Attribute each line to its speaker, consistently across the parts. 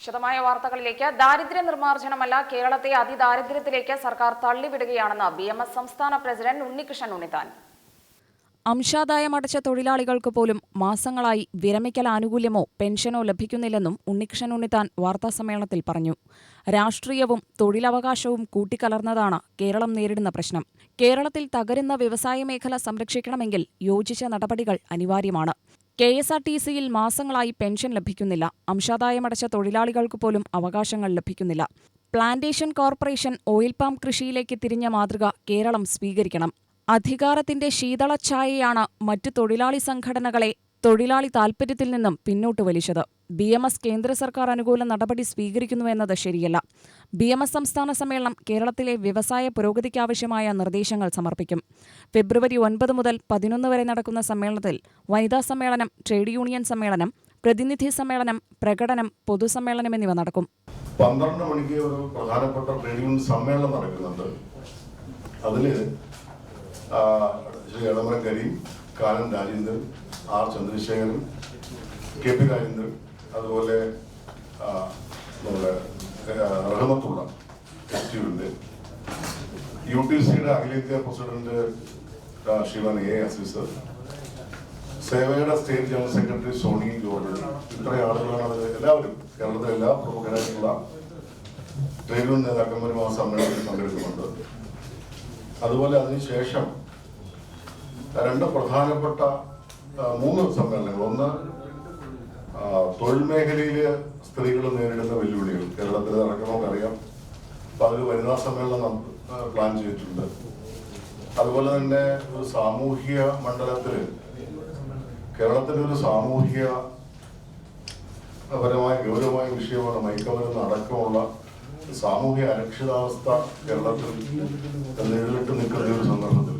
Speaker 1: വിശദമായ വാർത്തകളിലേക്ക്. ദാരിദ്ര്യ നിർമ്മാർജനമല്ല കേരളത്തെ അതിദാരിദ്ര്യത്തിലേക്ക് സർക്കാർ തള്ളിവിടുകയാണെന്ന് ബി എം എസ് സംസ്ഥാന പ്രസിഡന്റ് ഉണ്ണികൃഷ്ണൻ ഉണ്ണിത്താൻ.
Speaker 2: അംശാദായം അടച്ച തൊഴിലാളികൾക്ക് പോലും മാസങ്ങളായി വിരമിക്കൽ ആനുകൂല്യമോ പെൻഷനോ ലഭിക്കുന്നില്ലെന്നും ഉണ്ണികൃഷ്ണൻ ഉണ്ണിത്താൻ വാർത്താസമ്മേളനത്തിൽ പറഞ്ഞു. രാഷ്ട്രീയവും തൊഴിലവകാശവും കൂട്ടിക്കലർന്നതാണ് കേരളം നേരിടുന്ന പ്രശ്നം. കേരളത്തിൽ തകരുന്ന വ്യവസായ മേഖല സംരക്ഷിക്കണമെങ്കിൽ യോജിച്ച നടപടികൾ അനിവാര്യമാണ്. കെ എസ് ആർ ടി സിയിൽ മാസങ്ങളായി പെൻഷൻ ലഭിക്കുന്നില്ല. അംശാദായമടച്ച തൊഴിലാളികൾക്ക് പോലും അവകാശങ്ങൾ ലഭിക്കുന്നില്ല. പ്ലാന്റേഷൻ കോർപ്പറേഷൻ ഓയിൽ പാം കൃഷിയിലേക്ക് തിരിഞ്ഞ മാതൃക കേരളം സ്വീകരിക്കണം. അധികാരത്തിന്റെ ശീതളഛായയാണ് മറ്റു തൊഴിലാളി സംഘടനകളെ തൊഴിലാളി താൽപ്പര്യത്തിൽ നിന്നും പിന്നോട്ട് വലിച്ചത്. ബി എം എസ് കേന്ദ്ര സർക്കാർ അനുകൂല നടപടി സ്വീകരിക്കുന്നുവെന്നത് ശരിയല്ല. ബി എം എസ് സംസ്ഥാന സമ്മേളനം കേരളത്തിലെ വ്യവസായ പുരോഗതിക്കാവശ്യമായ നിർദ്ദേശങ്ങൾ സമർപ്പിക്കും. ഫെബ്രുവരി ഒൻപത് മുതൽ പതിനൊന്ന് വരെ നടക്കുന്ന സമ്മേളനത്തിൽ വനിതാ സമ്മേളനം ട്രേഡ് യൂണിയൻ സമ്മേളനം പ്രതിനിധി സമ്മേളനം പ്രകടനം പൊതുസമ്മേളനം എന്നിവ നടക്കും.
Speaker 3: പന്ത്രണ്ട് മണിക്ക് ഒരു പ്രധാനപ്പെട്ട ട്രേഡ് യൂണിയൻ സമ്മേളനം നടക്കുന്നുണ്ട്. അതിൽ Shri Elamaram Kareem Kanam Rajendran R Chandrasekharan K P Rajendran അതുപോലെ നമ്മുടെ റഹ്മത്തുള്ള എസ്റ്റിയുണ്ട് യു ടി സിയുടെ അഖിലേന്ത്യാ പ്രസിഡന്റ് ശ്രീമാൻ എ അസീസർ സേവയുടെ state general secretary Sony George ഇത്രയും ആളുകളാണ് അത് എല്ലാവരും കേരളത്തിലെ എല്ലാ പ്രമുഖരായിട്ടുള്ള ട്രേഡ് യൂണിയൻ നേതാക്കന്മാരും ആ സമ്മേളനത്തിൽ പങ്കെടുക്കുന്നുണ്ട്. അതുപോലെ അതിനുശേഷം രണ്ട് പ്രധാനപ്പെട്ട മൂന്ന് സമ്മേളനങ്ങൾ. ഒന്ന് തൊഴിൽ മേഖലയിൽ സ്ത്രീകൾ നേരിടുന്ന വെല്ലുവിളികൾ. കേരളത്തിൽ നടക്കണമെന്ന് അറിയാം അപ്പൊ അതിൽ വനിതാ സമ്മേളനം പ്ലാൻ ചെയ്തിട്ടുണ്ട്. അതുപോലെ തന്നെ ഒരു സാമൂഹിക മണ്ഡലത്തിൽ കേരളത്തിന്റെ ഒരു സാമൂഹിക പരമായ ഗൗരവമായ വിഷയമാണ് മയക്കമരുന്ന് അടക്കമുള്ള സാമൂഹിക അരക്ഷിതാവസ്ഥ കേരളത്തിൽ നേരിട്ട് നിൽക്കുന്ന ഒരു സന്ദർഭത്തിൽ.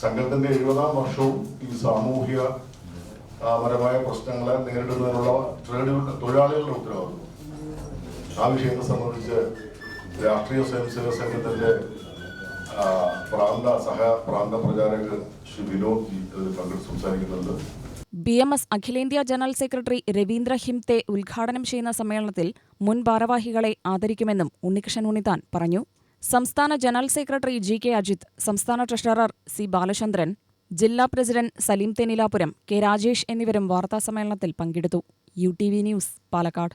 Speaker 3: സംഘത്തിന്റെ എഴുപതാം വർഷവും ഈ സാമൂഹിക പരമായ പ്രശ്നങ്ങളെ നേരിടുന്നതിനുള്ള ട്രേഡ് തൊഴിലാളികളുടെ ഉത്തരവാദിത്വം. ആ വിഷയത്തെ സംബന്ധിച്ച് രാഷ്ട്രീയ സ്വയംസേവക സംഘത്തിന്റെ പ്രാന്ത സഹ പ്രാന്ത പ്രചാരകർ ശ്രീ വിനോദ് ജി പങ്കെടുത്ത് സംസാരിക്കുന്നുണ്ട്.
Speaker 2: ബി എം എസ് അഖിലേന്ത്യാ ജനറൽ സെക്രട്ടറി രവീന്ദ്ര ഹിംതെ ഉദ്ഘാടനം ചെയ്യുന്ന സമ്മേളനത്തിൽ മുൻ ഭാരവാഹികളെ ആദരിക്കുമെന്നും ഉണ്ണികൃഷ്ണൻ ഉണ്ണിത്താൻ പറഞ്ഞു. സംസ്ഥാന general secretary G K Ajith സംസ്ഥാന ട്രഷറർ സി ബാലചന്ദ്രൻ ജില്ലാ പ്രസിഡന്റ് സലീം തെനിലാപുരം കെ രാജേഷ് എന്നിവരും വാർത്താസമ്മേളനത്തിൽ പങ്കെടുത്തു. U T V news Palakkad.